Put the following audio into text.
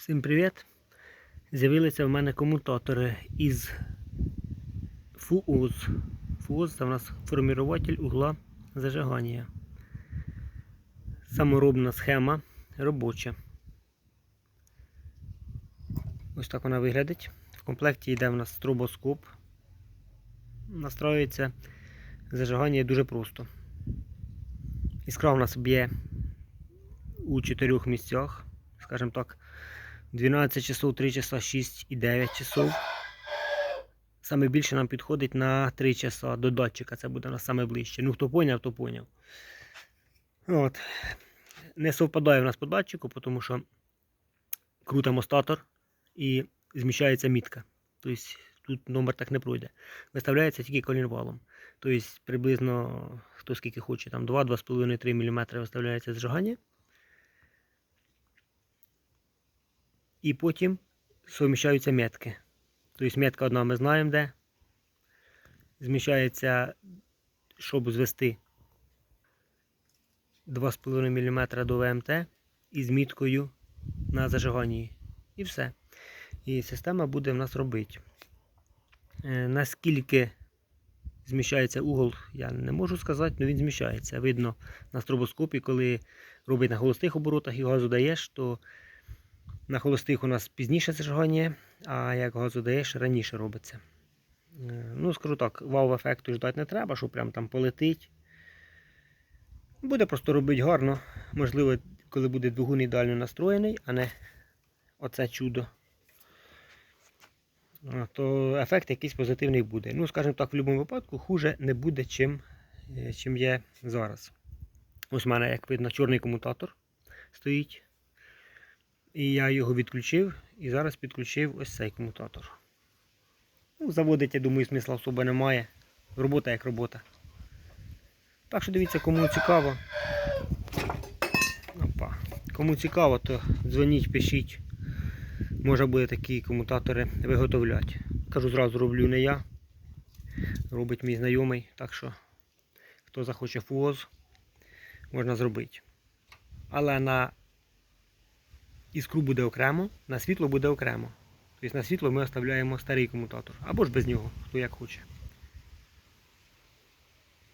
Всім привіт! З'явилися в мене комутатори із ФУОЗ. ФУОЗ це у нас форміруватель угла зажигання. Саморобна схема робоча. Ось так вона виглядить. В комплекті йде в нас стробоскоп. Настроюється зажигання дуже просто. Іскра у нас б'є у чотирьох місцях, скажімо так. 12 часов, 3 часа, 6 і 9 часов. Саме більше нам підходить на 3 часа до датчика. Це буде нас саме ближче. Ну, хто поняв, то поняв. От. Не совпадає в нас по датчику, тому що крутимо статор і зміщається мітка. Тобто тут номер так не пройде. Виставляється тільки колінвалом. Тобто приблизно хто скільки хоче, там 2-2,5-3 мм виставляється зжигання. І потім суміщаються метки. Тобто метка одна ми знаємо де. Зміщається, щоб звести 2,5 мм до ВМТ із міткою на зажиганні. І все. І система буде в нас робити. Е, наскільки зміщається угол, я не можу сказати, але він зміщається. Видно на стробоскопі, коли робить на холостих оборотах і газу даєш, то на холостих у нас пізніше зажигання, а як газу даєш, раніше робиться. Е, Ну, скажу так, вау-ефекту ждати не треба, що прям там полетить. Буде просто робити гарно. Можливо, коли буде двигун ідеально настроєний, а не оце чудо. То ефект якийсь позитивний буде. Ну, скажімо так, в будь-якому випадку хуже не буде, чим, е, чим є зараз. Ось у мене, як видно, чорний комутатор стоїть. І я його відключив і зараз підключив ось цей комутатор. Ну, Заводити, я думаю, смисла особо немає. Робота як робота. Так що дивіться, кому цікаво. Опа. Кому цікаво, то дзвоніть, пишіть. Може буде такі комутатори виготовляти. Кажу, зразу роблю не я. Робить мій знайомий. Так що, хто захоче фуоз, можна зробити. Але на іскру буде окремо, на світло буде окремо. Тобто на світло ми оставляємо старий комутатор. Або ж без нього, хто як хоче.